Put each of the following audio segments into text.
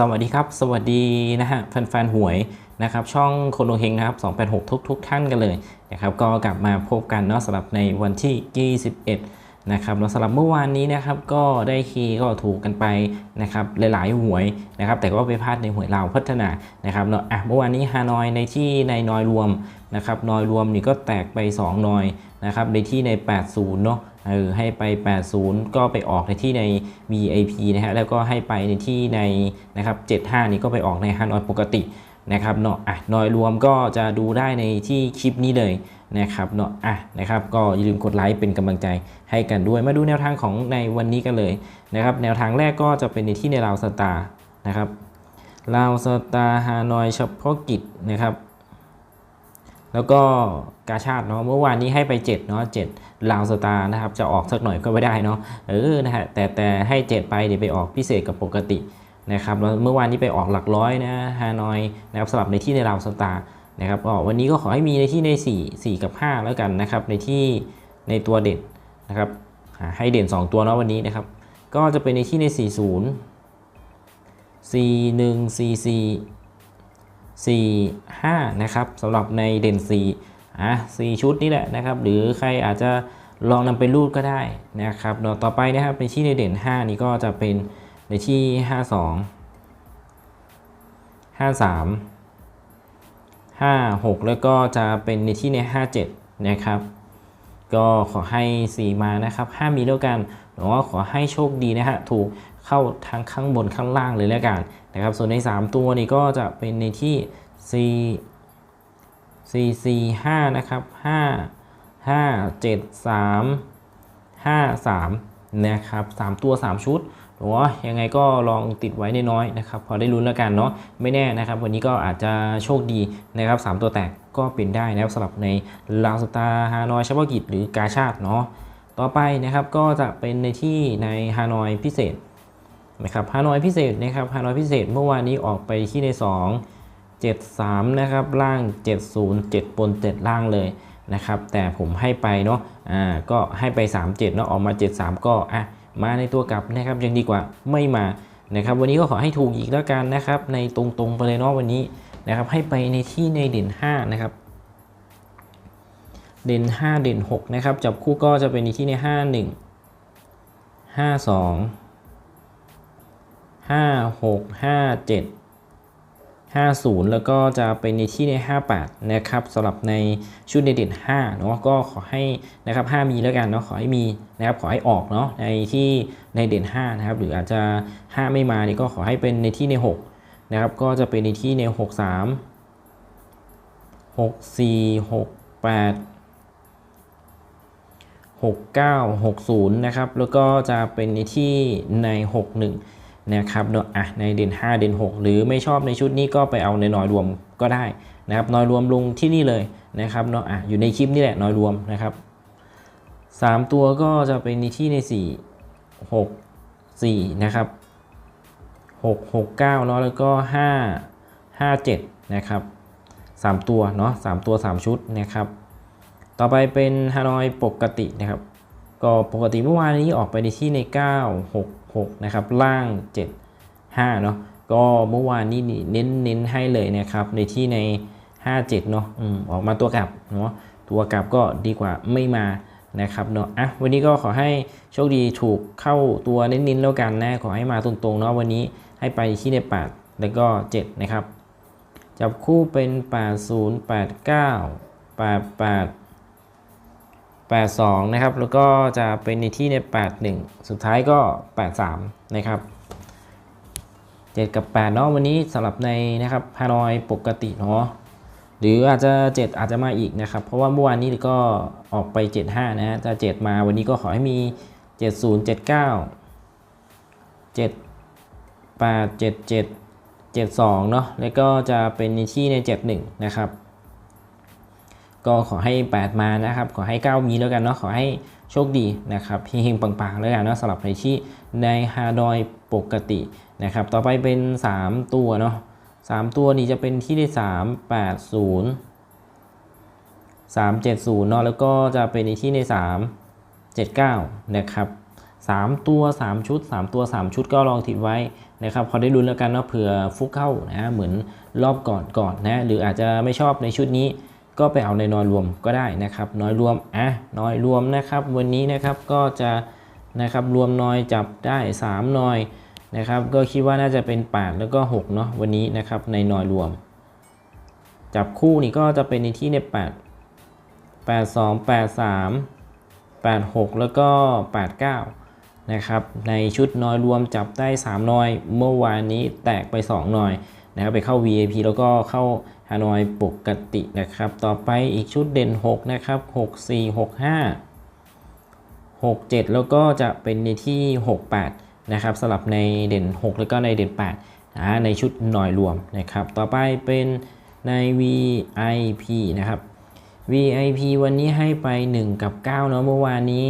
สวัสดีครับ สวัสดีนะฮะแฟนๆหวยนะครับช่องคนดวงเฮงนะครับ286 ทุกทุกๆท่านกันเลยนะครับก็กลับมาพบกันเนาะสำหรับในวันที่ 21นะครับแล้วสำหรับเมื่อวานนี้นะครับก็ได้คีก็ถูกกันไปนะครับหลายๆหวยนะครับแต่ก็ไปพลาดในหวยลาวพัฒนานะครับเนาะอะเมื่อวานนี้ฮานอยในที่ในนอยรวมนะครับนอยรวมนี่ก็แตกไป 2 นอยนะครับในที่ใน 80เนาะ เออให้ไป 80 ก็ไปออกในที่ใน VIP นะฮะแล้วก็ให้ไปในที่ในนะครับ75 นี่ก็ไปออกในฮานอยปกตินะครับเนาะอะนอยรวมก็จะดูได้ในที่คลิปนี้เลยนะครับเนาะอะนะครับก็อย่าลืมกดไลค์เป็นกำลังใจให้กันด้วย มาดูแนวทางของในวันนี้กันเลยนะครับแนวทางแรกก็จะเป็นในที่ในลาวสตาร์นะครับลาวสตาร์ฮานอยเฉพาะกิจนะครับ แล้วก็กาชาติเนาะเมื่อวานนี้ให้ไป7เนาะ7ลาวสตาร์นะครับจะออกสักหน่อยก็ไม่ได้เนาะเออนะฮะแต่แต่ให้ 7 ไปเดี๋ยวไปออกพิเศษกับปกตินะครับแล้วเมื่อวานนี้ไปออกหลักร้อยนะฮานอยนะครับสลับในที่ในลาวสตาร์นะครับก็วันนี้ก็ขอให้มีในที่ใน 4 4 กับ 5 แล้วกันนะครับในที่ในตัวเด่นนะครับให้เด่น 2 ตัวเนาะวันนี้นะครับก็จะเป็นในที่ใน 40 41 44 4 5 นะครับสำหรับในเด่น4อะ4ชุดนี้แหละนะครับ หรือใครอาจจะลองนำไปรูดก็ได้นะครับเนาะต่อไปนะครับในที่ในเด่น 5 นี้ก็จะเป็นในที่ 52 53 56 แล้วก็จะเป็นในที่ใน 57 นะครับ ก็ขอให้ 4 มานะครับห้ามมีแล้วกันหรือว่าขอให้โชคดีนะฮะ ถูก เข้าทั้งข้างบนข้างล่างเลยแล้วกันนะครับ ส่วนใน 3 ตัวนี้ก็จะเป็นในที่4 4 4 5นะครับ5 5 7 3 5 3นะครับ3ตัว 3 ชุดหรือว่ายังไงก็ลองติดไว้น้อยๆนะครับ พอได้ลุ้นแล้วกันเนาะไม่แน่นะครับ วันนี้ก็อาจจะโชคดีนะครับ 3 ตัวแตกก็เป็นได้นะครับสำหรับในลาวสตาฮานอยเฉพาะกิจหรือกาชาติเนาะต่อไปนะครับก็จะเป็นในที่ในฮานอยพิเศษ นะครับฮานอยพิเศษนะครับฮานอยพิเศษเมื่อวานนี้ออกไปที่ใน 2 73นะครับล่าง 70 7 บน 7 ล่างเลยนะครับแต่ผมให้ไปเนาะอ่าก็ให้ไป 37เนาะออกมา 73 ก็อะมาในตัวกลับนะครับยังดีกว่าไม่มานะครับวันนี้ก็ขอให้ถูกอีกแล้วกันนะครับในตรงๆไปเลยเนาะวันนี้นะครับให้ไปในที่ในเด่น 5 นะครับ เด่น 5 เด่น 6 นะครับ จับคู่ก็จะเป็นในที่ใน 5 1 5 2 5 6 5 7 50แล้วก็จะเป็นในที่ใน58นะครับสำหรับในชุดเด่น5เนาะก็ขอให้นะครับ5มีแล้วกันเนาะขอให้มีนะครับขอให้ออกเนาะในที่ในเด่น5นะครับหรืออาจจะ5ไม่มานี่ก็ขอให้เป็นในที่ใน6นะครับก็จะเป็นในที่ใน63 64 68 69 60 นะครับ แล้วก็จะเป็นในที่ใน 61 นะครับเนาะอะในเด่น5 เด่น 6 หรือไม่ชอบในชุดนี้ก็ไปเอาในน้อยรวมก็ได้นะครับน้อยรวมลงที่นี่เลยนะครับเนาะอะอยู่ในคลิปนี่แหละน้อยรวมนะครับ 3 ตัวก็จะเป็นในที่ใน 4 6 4 นะครับ 6 6 9เนาะแล้วก็ 5 5 7 นะครับ 3 ตัวเนาะ3ตัว 3 ชุดนะครับ ต่อไปเป็นฮานอยปกตินะครับ ก็ปกติเมื่อวานนี้ออกไปในที่ใน 9 6 6 นะครับ ล่าง 7 5 เนาะก็เมื่อวานนี้เน้นเน้นให้เลยนะครับ ในที่ใน 5 7 เนาะอืมออกมาตัวกลับเนาะตัวกลับก็ดีกว่าไม่มานะครับเนาะอะวันนี้ก็ขอให้โชคดีถูกเข้าตัวเน้นๆแล้วกันนะขอให้มาตรงๆเนาะวันนี้ให้ไปที่ใน 8 แล้วก็ 7 นะครับ จับคู่เป็น 80 89 88 82 นะครับ แล้วก็จะเป็นในที่ใน 81 สุดท้ายก็ 83 นะครับ 7 กับ 8 เนาะวันนี้สำหรับในนะครับฮานอยปกติเนาะหรืออาจจะ 7 อาจจะมาอีกนะครับ เพราะว่าเมื่อวานนี้ก็ออกไป 75 นะจะ 7 มาวันนี้ก็ขอให้มี 70 79 7 8 77 72 เนาะแล้วก็จะเป็นในที่ใน 71 นะครับ ก็ขอให้ 8 มานะครับ ขอให้ 9 มีแล้วกันเนาะขอให้โชคดีนะครับเฮงๆปังๆแล้วกันเนาะสำหรับในที่ในฮาดอยปกตินะครับ ต่อไปเป็น 3 ตัวเนาะ3ตัวนี้จะเป็นที่ได้3 8 0 3 7 0เนาะแล้วก็จะเป็นในที่ใน 3 7 9 นะครับ3 ตัว 3 ชุด 3 ตัว 3 ชุดก็ลองติดไว้นะครับพอได้ลุ้นแล้วกันเนาะเผื่อฟุกเข้านะเหมือนรอบก่อนก่อนนะหรืออาจจะไม่ชอบในชุดนี้ ก็ไปเอาในน้อยรวมก็ได้นะครับน้อยรวมอะน้อยรวมนะครับ วันนี้นะครับก็จะนะครับรวมน้อยจับได้ 3น้อยนะครับ ก็คิดว่าน่าจะเป็น 8 แล้วก็6เนาะวันนี้นะครับในน้อยรวม จับคู่นี่ก็จะเป็นในที่ใน 8 8 2 8 3 8 6 แล้วก็ 89นะครับในชุดน้อยรวมจับได้ 3น้อย เมื่อวานนี้แตกไป 2น้อยนะครับไปเข้า VIP แล้วก็เข้า ฮานอยปกตินะครับ ต่อไปอีกชุดเด่น 6 นะครับ 6 4 6 5 6 7 แล้วก็จะเป็นในที่ 68 นะครับสลับในเด่น 6 แล้วก็ในเด่น8นะในชุดหน่อยรวมนะครับ ต่อไปเป็นใน VIP นะครับ VIP วันนี้ให้ไป 1 กับ 9 เนาะเมื่อวานนี้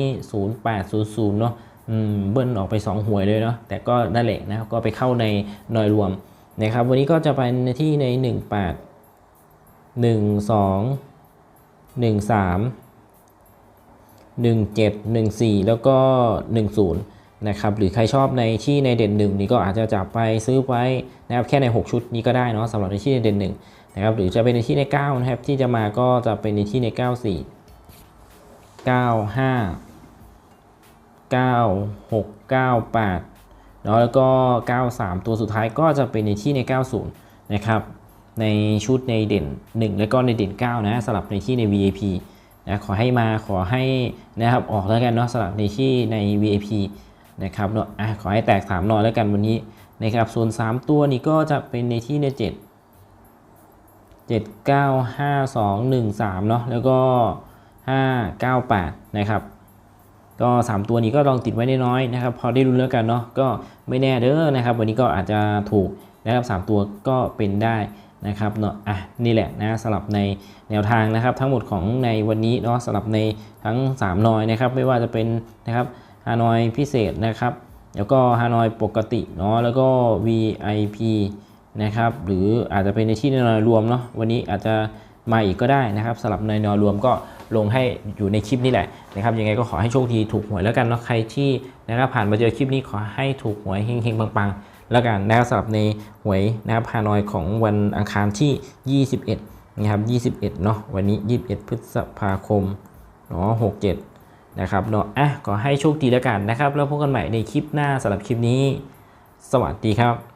0800 เนาะอืมเบิ้ลออกไป 2 หวยเลยเนาะแต่ก็นั่นแหละนะก็ไปเข้าในหน่อยรวมนะครับ วันนี้ก็จะไปในที่ใน 18 12 13 17 14แล้วก็10นะครับหรือใครชอบในที่ในเด่น1นี่ก็อาจจะจับไปซื้อไว้นะครับแค่ใน 6 ชุดนี้ก็ได้เนาะสำหรับในที่ในเด่น1นะครับหรือจะเป็นในที่ใน9นะครับที่จะมาก็จะเป็นในที่ใน 94 95 96 98เนาะแล้วก็ 93 ตัวสุดท้ายก็จะเป็นในที่ใน 90 นะครับ ในชุดในเด่น 1 แล้วก็ในเด่น 9 นะสลับในที่ใน VIP นะขอให้มาขอให้นะครับออกแล้วกันเนาะสลับในที่ใน VIP นะครับเนาะอะขอให้แตก3นอนแล้วกันวันนี้นะครับส่วน 3 ตัวนี้ก็จะเป็นในที่ใน 7 7 9 5 2 1 3เนาะแล้วก็ 5 9 8 นะครับก็ 3 ตัวนี้ก็ลองติดไว้น้อยๆนะครับพอได้รู้แล้วกันเนาะก็ไม่แน่เด้อนะครับ วันนี้ก็อาจจะถูกนะครับ 3 ตัวก็เป็นได้ นะครับเนาะอะนี่แหละนะสลับในแนวทางนะครับ ทั้งหมดของในวันนี้เนาะสลับในทั้ง3นอยนะครับ ไม่ว่าจะเป็นนะครับฮานอยพิเศษนะครับ แล้วก็ฮานอยปกติเนาะแล้วก็ VIP นะครับหรืออาจจะเป็นในที่นอยรวมเนาะวันนี้อาจจะมาอีกก็ได้นะครับสลับในนอยรวมก็ลงให้อยู่ในคลิปนี้แหละนะครับยังไงก็ขอให้โชคดีถูกหวยแล้วกันเนาะใครที่นะครับผ่านมาเจอคลิปนี้ขอให้ถูกหวยเฮงๆปังๆ แล้วกันนะครับสำหรับในหวยนะครับฮานอยของวันอังคารที่ 21นะครับ21เนาะวันนี้ 21 พฤษภาคมเนาะ67 นะครับเนาะอะขอให้โชคดีแล้วกันนะครับ แล้วพบกันใหม่ในคลิปหน้าสำหรับคลิปนี้ สวัสดีครับ